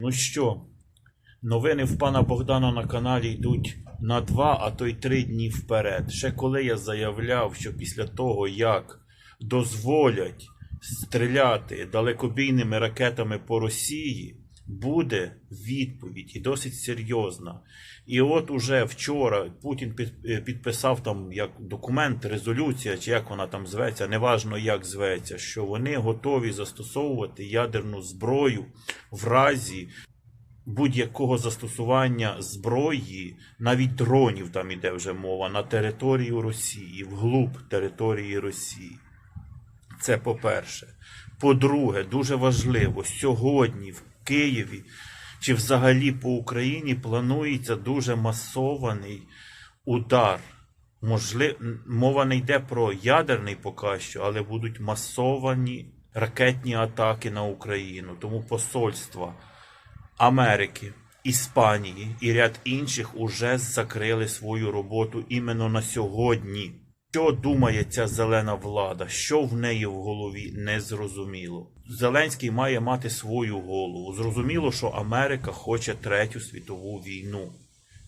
Ну що, новини в пана Богдана на каналі йдуть на два, а то й три дні вперед. Ще коли я заявляв, що після того, як дозволять стріляти далекобійними ракетами по Росії, буде відповідь і досить серйозна. І от уже вчора Путін е, підписав там як документ, резолюція, чи як вона там зветься, неважно як зветься, що вони готові застосовувати ядерну зброю в разі будь-якого застосування зброї, навіть дронів там іде вже мова, на територію Росії, вглуб території Росії. Це по-перше. По-друге, дуже важливо, сьогодні Києві чи взагалі по Україні планується дуже масований удар. Можли... Мова не йде про ядерний поки що, але будуть масовані ракетні атаки на Україну. Тому посольства Америки, Іспанії і ряд інших уже закрили свою роботу іменно на сьогодні. Що думає ця зелена влада? Що в неї в голові незрозуміло. Зеленський має мати свою голову. Зрозуміло, що Америка хоче третю світову війну.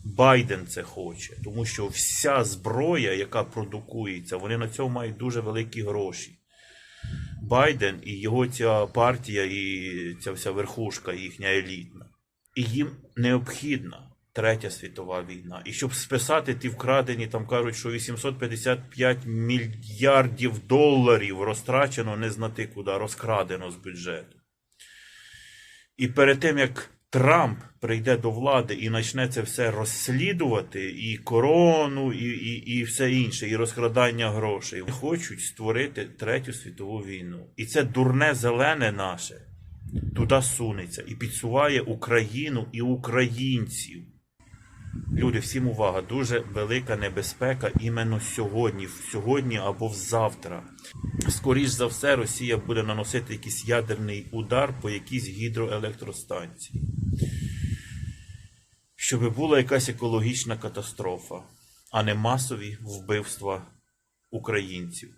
Байден це хоче, тому що вся зброя, яка продукується, вони на цьому мають дуже великі гроші. Байден і його ця партія, і ця вся верхушка їхня елітна. І їм необхідна третя світова війна. І щоб списати ті вкрадені, там кажуть, що 855 мільярдів доларів розтрачено не знати куди, розкрадено з бюджету. І перед тим як Трамп прийде до влади і почне це все розслідувати, і корону, і, і, і все інше, і розкрадання грошей, хочуть створити третю світову війну. І це дурне зелене наше туди сунеться і підсуває Україну і українців. Люди, всім увага, дуже велика небезпека іменно сьогодні, сьогодні або завтра. Скоріш за все, Росія буде наносити якийсь ядерний удар по якійсь гідроелектростанції. Щоб була якась екологічна катастрофа, а не масові вбивства українців.